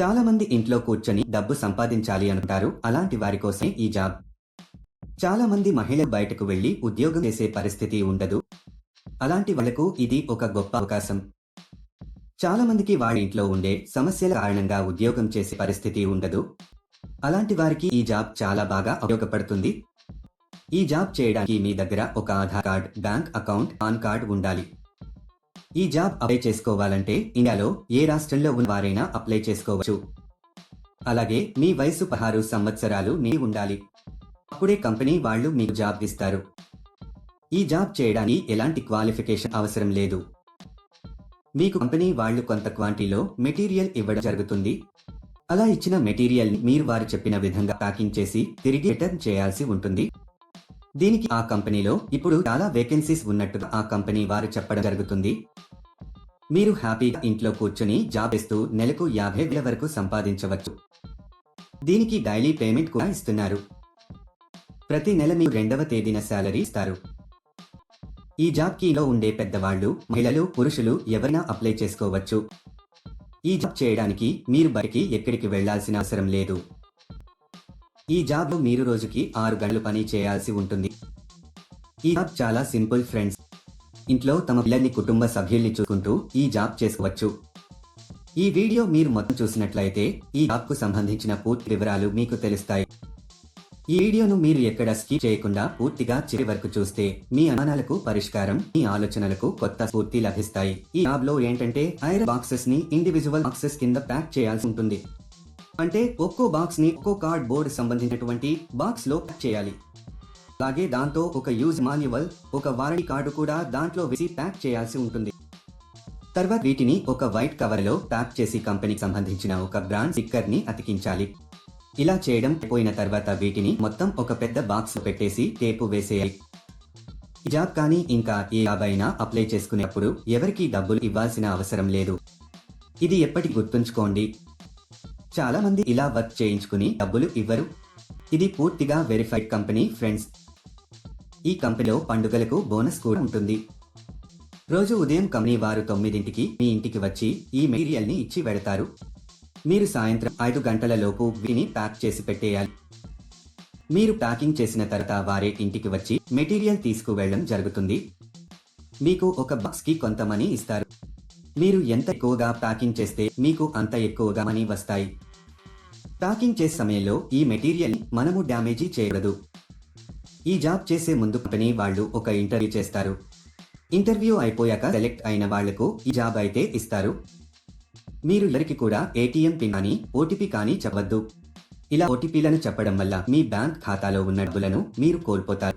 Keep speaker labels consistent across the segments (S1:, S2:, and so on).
S1: చాలా మంది ఇంట్లో కూర్చొని డబ్బు సంపాదించాలి అనుకుంటారు. అలాంటి వారి కోసమే ఈ జాబ్. చాలా మంది మహిళలు బయటకు వెళ్ళి ఉద్యోగం చేసే పరిస్థితి ఉండదు. అలాంటి వాళ్ళకు ఇది ఒక గొప్ప అవకాశం. చాలా మందికి వాళ్ళ ఇంట్లో ఉండే సమస్యల కారణంగా ఉద్యోగం చేసే పరిస్థితి ఉండదు. అలాంటి వారికి ఈ జాబ్ చాలా బాగా ఉపయోగపడుతుంది. ఈ జాబ్ చేయడానికి మీ దగ్గర ఒక Aadhaar card bank account PAN card ఉండాలి. ఈ జాబ్ అప్లై చేసుకోవాలంటే ఇండియాలో ఏ రాష్ట్రంలో ఉన్న వారైనా అప్లై చేసుకోవచ్చు. అలాగే మీ వయసు పదహారు సంవత్సరాలు నీ ఉండాలి. అప్పుడే కంపెనీ వాళ్ళు మీకు జాబ్ ఇస్తారు. ఈ జాబ్ చేయడానికి ఎలాంటి క్వాలిఫికేషన్ అవసరం లేదు. మీకు కంపెనీ వాళ్ళు కొంత క్వాంటిటీలో మెటీరియల్ ఇవ్వడం జరుగుతుంది. అలా ఇచ్చిన మెటీరియల్ మీరు వారు చెప్పిన విధంగా ప్యాకింగ్ చేసి తిరిగి రిటర్న్ చేయాల్సి ఉంటుంది. దీనికి ఆ కంపెనీలో ఇప్పుడు చాలా వేకెన్సీస్ ఉన్నట్టుగా ఆ కంపెనీ వారు చెప్పడం జరుగుతుంది. మీరు హ్యాపీగా ఇంట్లో కూర్చొని జాబ్ ఇస్తూ నెలకు యాభై వేల వరకు సంపాదించవచ్చు. దీనికి డైలీ పేమెంట్ కూడా ఇస్తున్నారు. ప్రతి నెల మీరు రెండవ తేదీన శాలరీ ఇస్తారు. ఈ జాబ్ కీలో ఉండే పెద్దవాళ్ళు మహిళలు పురుషులు ఎవరైనా అప్లై చేసుకోవచ్చు. ఈ జాబ్ చేయడానికి మీరు బయటికి ఎక్కడికి వెళ్ళాల్సిన అవసరం లేదు. ఈ జాబ్లో మీరు రోజుకి ఆరు గంటలు పని చేయాల్సి ఉంటుంది. ఈ జాబ్ చాలా సింపుల్ ఫ్రెండ్స్. ఇంట్లో తమ పిల్లల్ని కుటుంబ సభ్యుల్ని చూసుకుంటూ ఈ జాబ్ చేసుకోవచ్చు. ఈ వీడియో మీరు మొత్తం చూసినట్లయితే ఈ జాబ్కు సంబంధించిన పూర్తి వివరాలు మీకు తెలుస్తాయి. ఈ వీడియోను మీరు ఎక్కడ స్కిప్ చేయకుండా పూర్తిగా చివరి వరకు చూస్తే మీ అనుమానాలకు పరిష్కారం మీ ఆలోచనలకు కొత్త స్ఫూర్తి లభిస్తాయి. ఈ జాబ్లో ఏంటంటే ఐరన్ బాక్సెస్ని ఇండివిజువల్ బాక్సెస్ కింద ప్యాక్ చేయాల్సి ఉంటుంది. అంటే ఒక్కో బాక్స్ని ఒక్కో కార్డ్ బోర్డ్ సంబంధించినటువంటి బాక్స్లో ప్యాక్ చేయాలి. అలాగే దాంతో ఒక యూజ్ మాన్యువల్ ఒక వారంటీ కార్డు కూడా దాంట్లో వేసి ప్యాక్ చేయాల్సి ఉంటుంది. తర్వాత వీటిని ఒక వైట్ కవర్లో ప్యాక్ చేసి కంపెనీకి సంబంధించిన ఒక బ్రాండ్ స్టిక్కర్ని అతికించాలి. ఇలా చేయడం పోయిన తర్వాత వీటిని మొత్తం ఒక పెద్ద బాక్స్లో పెట్టేసి టేపు వేసేయాలి. జాబ్ కానీ ఇంకా ఏ జాబ్ అయినా అప్లై చేసుకునేప్పుడు ఎవరికీ డబ్బులు ఇవ్వాల్సిన అవసరం లేదు. ఇది ఎప్పటి గుర్తుంచుకోండి. చాలా మంది ఇలా వర్క్ చేయించుకుని డబ్బులు ఇవ్వరు. ఇది పూర్తిగా వెరిఫైడ్ కంపెనీ ఫ్రెండ్స్. ఈ కంపెనీలో పండుగలకు బోనస్ కూడా ఉంటుంది. రోజు ఉదయం కంపెనీ వారు తొమ్మిదింటికి మీ ఇంటికి వచ్చి ఈ మెటీరియల్ని ఇచ్చి వెడతారు మీరు సాయంత్రం ఐదు గంటల లోపు వీటిని ప్యాక్ చేసి పెట్టేయాలి. మీరు ప్యాకింగ్ చేసిన తర్వాత వారే ఇంటికి వచ్చి మెటీరియల్ తీసుకువెళ్ళడం జరుగుతుంది. మీకు ఒక బాక్స్కి కొంత మనీ ఇస్తారు. మీరు ఎంత ఎక్కువగా ప్యాకింగ్ చేస్తే మీకు అంత ఎక్కువగా మనీ వస్తాయి? ప్యాకింగ్ చేసే సమయంలో ఈ మెటీరియల్ మనము డ్యామేజీ చేయకూడదు. ఈ జాబ్ చేసే ముందు కంపెనీ వాళ్ళు ఒక ఇంటర్వ్యూ చేస్తారు. ఇంటర్వ్యూ అయిపోయాక సెలెక్ట్ అయిన వాళ్ళకు ఈ జాబ్ అయితే ఇస్తారు. మీరు ఎవరికి కూడా ఏటీఎం పిన్ కానీ ఓటీపీ కానీ చెప్పవద్దు. ఇలా ఓటీపీలను చెప్పడం వల్ల మీ బ్యాంక్ ఖాతాలో ఉన్న డబ్బులను మీరు కోల్పోతారు.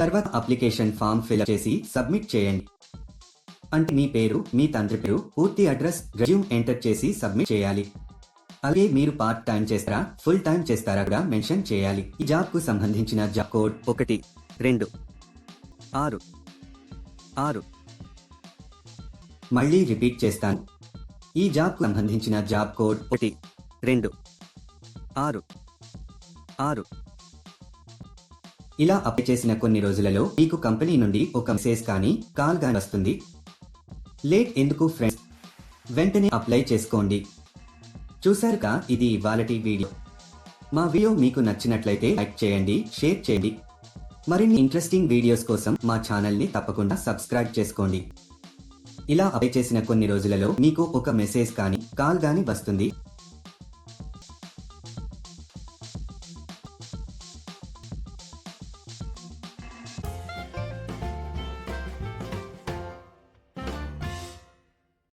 S1: తర్వాత అప్లికేషన్ ఫామ్ ఫిల్ చేసి సబ్మిట్ చేయండి. అంటే మీ పేరు మీ తండ్రి పేరు పూర్తి అడ్రస్ రెజ్యూమ్ ఎంటర్ చేసి సబ్మిట్ చేయాలి. అలాగే మీరు పార్ట్ టైం చేస్తారా ఫుల్ టైం చేస్తారా కూడా మెన్షన్ చేయాలి. ఈ జాబ్కు సంబంధించిన జాబ్ కోడ్ ఒకటి రెండు ఆరు ఆరు. మళ్ళీ రిపీట్ చేస్తాను. ఈ జాబ్కు సంబంధించిన జాబ్ కోడ్ ఒకటి రెండు ఆరు ఆరు. ఇలా అప్లై చేసిన కొన్ని రోజులలో మీకు కంపెనీ నుండి ఒక మెసేజ్ కానీ కాల్ కానీ వస్తుంది. లేట్ ఎందుకు ఫ్రెండ్స్ వెంటనే అప్లై చేసుకోండి. చూశారుగా ఇది ఇవాళటి వీడియో. మా వీడియో మీకు నచ్చినట్లయితే లైక్ చేయండి షేర్ చేయండి. మరిన్ని ఇంట్రెస్టింగ్ వీడియోస్ కోసం మా ఛానల్ని తప్పకుండా సబ్స్క్రైబ్ చేసుకోండి. ఇలా అప్లై చేసిన కొన్ని రోజులలో మీకు ఒక మెసేజ్ కానీ కాల్ కానీ వస్తుంది.